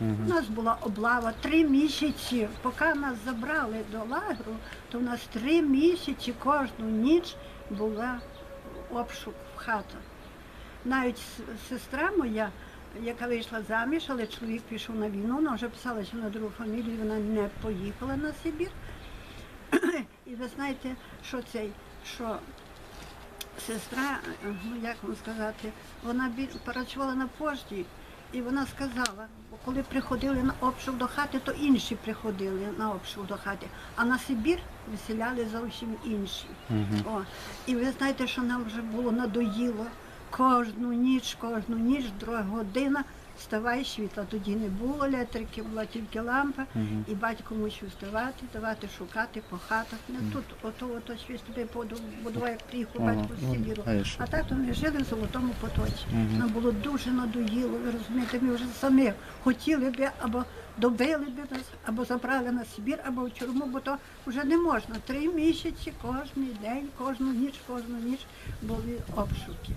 У нас була облава три місяці. Поки нас забрали до лагеру, то в нас три місяці кожну ніч була обшук в хатах. Навіть сестра моя, яка вийшла заміж, але чоловік пішов на війну, вона вже писала, що на другу фамілію вона не поїхала на Сибір. І ви знаєте, що цей, що сестра, ну як вам сказати, вона працювала на пошті, і вона сказала, бо коли приходили на обшук до хати, то інші приходили на обшук до хати, а на Сибір виселяли зовсім інші. О, і ви знаєте, що нам вже було надоїло кожну ніч, кожну ніч, друга година. Вставай, світла тоді не було, електрики, була тільки лампа, і батько мусив вставати, давати шукати по хатах. Не тут, ото, ото щось тобі будував, як приїхав Ага, батько з ну, Сибіру. а і? А так то ми жили в золотому потоці. Нам було дуже надоїло, ви розумієте, ми вже самі хотіли би або добили би нас, або забрали на Сибір, або в тюрму, бо то вже не можна. Три місяці кожен день, кожну ніч, кожну ніч були обшуки.